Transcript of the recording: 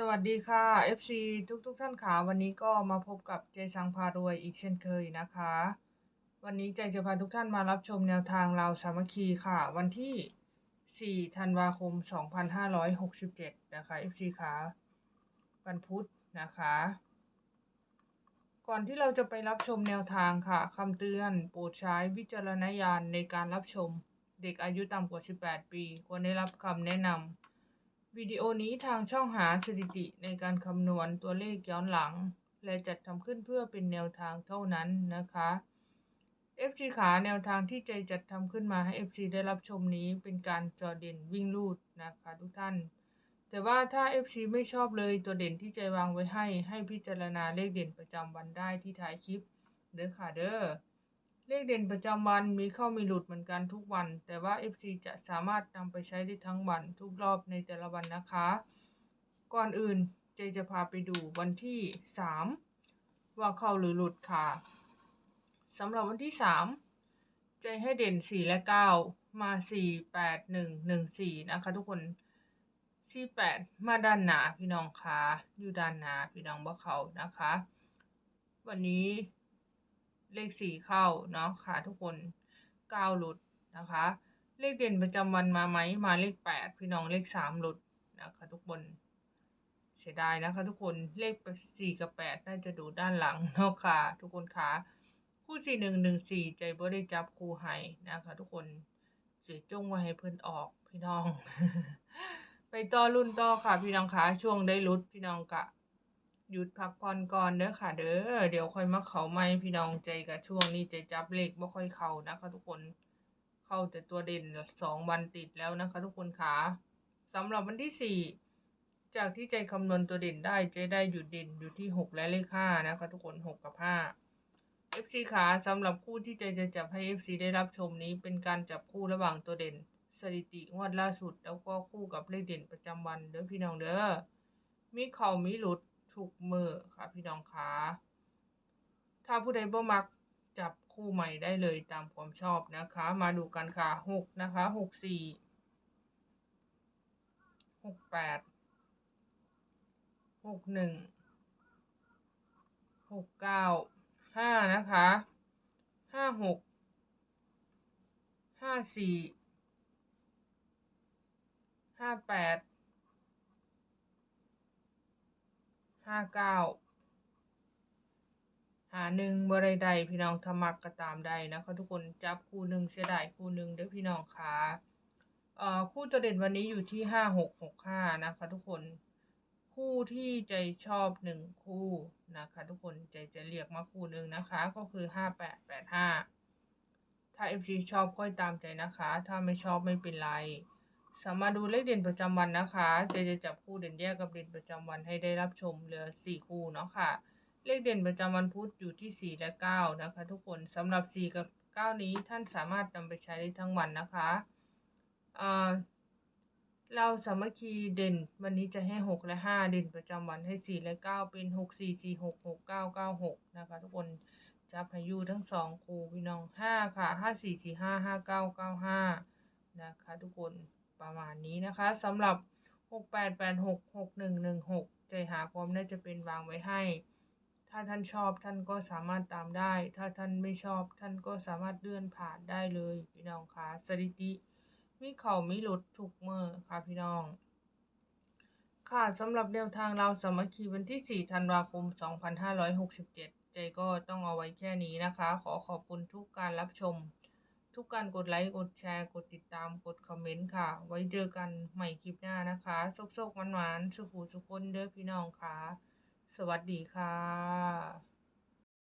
สวัสดีค่ะ FC ทุกทุกๆท่านค่ะวันนี้ก็มาพบกับเจสังพารวยอีกเช่นเคยนะคะ วันนี้ใจจะพาทุกท่านมารับชมแนวทางเราวสามัคคีค่ะ วันที่ 4 ธันวาคม 2567 นะคะ FC ค่ะวันพุธนะคะ ก่อนที่เราจะไปรับชมแนวทางค่ะคำเตือนโปรดใช้วิจารณญาณในการรับชมเด็กอายุต่ำกว่า 18 ปี ควรได้รับคำแนะนำ วิดีโอนี้ทางช่องหาสถิติในการคำนวณตัวเลขย้อนหลัง และจัดทำขึ้นเพื่อเป็นแนวทางเท่านั้นนะคะ FC ขาแนวทางที่ใจจัดทำขึ้นมาให้ FC ได้รับชมนี้เป็นการจอเด่นวิ่งลูดนะคะทุกท่าน แต่ว่าถ้า FC ไม่ชอบเลยตัวเด่นที่ใจวางไว้ให้ ให้พิจารณาเลขเด่นประจำวันได้ที่ท้ายคลิปเด้อค่ะเด้อ เลขเด่นประจำวันมีเข้ามีหลุดเหมือนกันทุกวัน แต่ว่า FC จะสามารถนำไปใช้ได้ทั้งวันทุกรอบในแต่ละวันนะคะ ก่อนอื่นเจจะพาไปดูวันที่ 3 ว่าเข้าหรือหลุดค่ะสำหรับวันที่3ใจให้เด่น 4 และ 9 มา 4 8 1 1 4 นะคะทุกคน48มาด้านหนาพี่น้องคะอยู่ด้านหนาพี่น้องบ่เขานะคะ วันนี้ เลขสี่เข้าเนาะค่ะทุกคนเก้าหลุดนะคะ เลขเด่นประจำวันมาไหมมาเลขแปดพี่น้องเลขสามหลุดนะคะทุกคนเสียดายนะคะ ทุกคนเลขสี่กับแปดน่าจะดูด้านหลังเนาะค่ะทุกคนคะคู่สี่หนึ่งหนึ่งสี่ใจบ่ได้จับคู่ให้นะคะ ทุกคนเสียจงไว้ให้เพิ่นออกพี่น้อง ไปต่อรุ่นต่อค่ะ พี่น้องคะช่วงได้รุดพี่น้องกะ หยุดพักผ่อนก่อนเด้อค่ะ เด้อเดี๋ยวค่อยมาเขาใหม่พี่น้องใจกับช่วงนี้ใจจับเลขบ่ค่อยเข้านะคะทุกคนเข้าแต่ตัวเด่นสองวันติดแล้วนะคะ ทุกคนค่ะสำหรับวันที่สี่จากที่ใจคำนวณตัวเด่นได้ใจได้อยู่เด่นอยู่ที่หกและเลขห้านะคะ ทุกคนหกกับห้า FC ขาสำหรับคู่ที่ใจจะจับให้ FC ได้รับชมนี้เป็นการจับคู่ระหว่างตัวเด่น สถิติงวดล่าสุด แล้วก็คู่กับเลขเด่นประจำวันเด้อพี่น้องเด้อมีเข่ามีหลุด ทุกมือค่ะพี่น้องคะถ้าผู้ใดบ่มักจับคู่ใหม่ได้เลยตามความชอบนะคะ มาดูกันค่ะหกนะคะหกสี่หกแปดหกหนึ่งหกเก้าห้านะคะห้าหกห้าสี่ห้าแปด ห้าเก้าหาหนึ่งบริใดพี่น้องทมักก็ตามได้นะคะทุกคนจับคู่หนึ่งเสียดายคู่หนึ่งเด้อพี่น้องค่ะเอ่อคู่ตัวเด่นวันนี้อยู่ที่ห้าหกหกห้านะคะทุกคนคู่ที่ใจชอบหนึ่งคู่นะคะทุกคนใจจะเรียกมาคู่หนึ่งนะคะ ก็คือห้าแปดแปดห้าถ้า FC ชอบค่อยตามใจนะคะ ถ้าไม่ชอบไม่เป็นไร สามารถดูเลขเด่นประจำวันนะคะ เจจะจับคู่เด่นแยกกับเด่นประจำวันให้ได้รับชมเหลือสี่คู่เนาะค่ะ เลขเด่นประจำวันพุธอยู่ที่สี่และเก้านะคะ ทุกคนสำหรับสี่กับเก้านี้ท่านสามารถนำไปใช้ได้ทั้งวันนะคะเอ่อเราสามัคคีเด่นวันนี้จะให้หกและห้าเด่นประจำวันให้สี่และเก้าเป็นหกสี่สี่หกหกเก้าเก้าหกนะคะ ทุกคนจับให้อยู่ทั้งสองคู่พี่น้องห้าค่ะห้าสี่สี่ห้าห้าเก้าเก้าห้านะคะ ทุกคน ประมาณนี้นะคะสำหรับ 68866116 ใจหาความน่าจะเป็นวางไว้ให้ ถ้าท่านชอบท่านก็สามารถตามได้ ถ้าท่านไม่ชอบท่านก็สามารถเลื่อนผ่านได้เลยพี่น้องคะสถิติมีเข่ามีหลุดทุกเมื่อค่ะพี่น้องค่ะสำหรับแนวทางเราสามัคคีวันที่ 4 ธันวาคม 2567 ใจก็ต้องเอาไว้แค่นี้นะคะ ขอขอบคุณทุกการรับชม ทุกการกดไลค์ กดแชร์ กดติดตาม กดคอมเมนต์ค่ะ ไว้เจอกันใหม่คลิปหน้านะคะ โชคๆหวานๆสุขูสุขคนเด้อพี่น้องค่ะ สวัสดีค่ะ